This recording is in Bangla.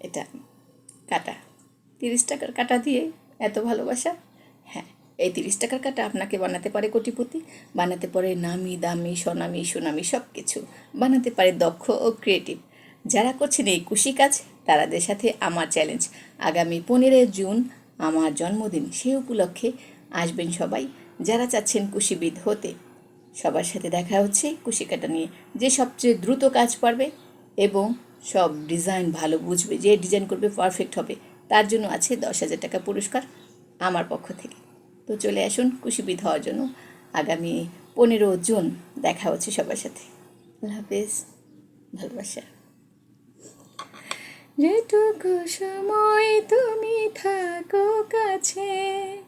এটা কাটা। তিরিশ টাকার কাটা দিয়ে এত ভালোবাসা? হ্যাঁ এই তিরিশ টাকার কাটা আপনাকে বানাতে পারে কোটিপতি, বানাতে পারে নামি দামি, সোনামি, সুনামি সব কিছু বানাতে পারে দক্ষ ও ক্রিয়েটিভ যারা করছেন এই কুশি কাজ, তারাদের সাথে আমার চ্যালেঞ্জ আগামী পনেরোই জুন আমার জন্মদিন সেই উপলক্ষে আসবেন সবাই। যারা চাচ্ছেন কুশিবিদ হতে, সবার সাথে দেখা হচ্ছে কুশি কাটা নিয়ে। যে সবচেয়ে দ্রুত কাজ পারবে এবং সব ডিজাইন ভালো বুঝবে, যে ডিজাইন করবে পারফেক্ট হবে। তার জন্য আছে দশ হাজার টাকা পুরস্কার আমার পক্ষ থেকে। তো চলে আসুন কুশিবিদ হওয়ার জন্য। আগামী পনেরো জুন দেখা হচ্ছে সবার সাথে। হাফেজ। ভালোবাসা। যেটুকু সময় তুমি থাকো কাছে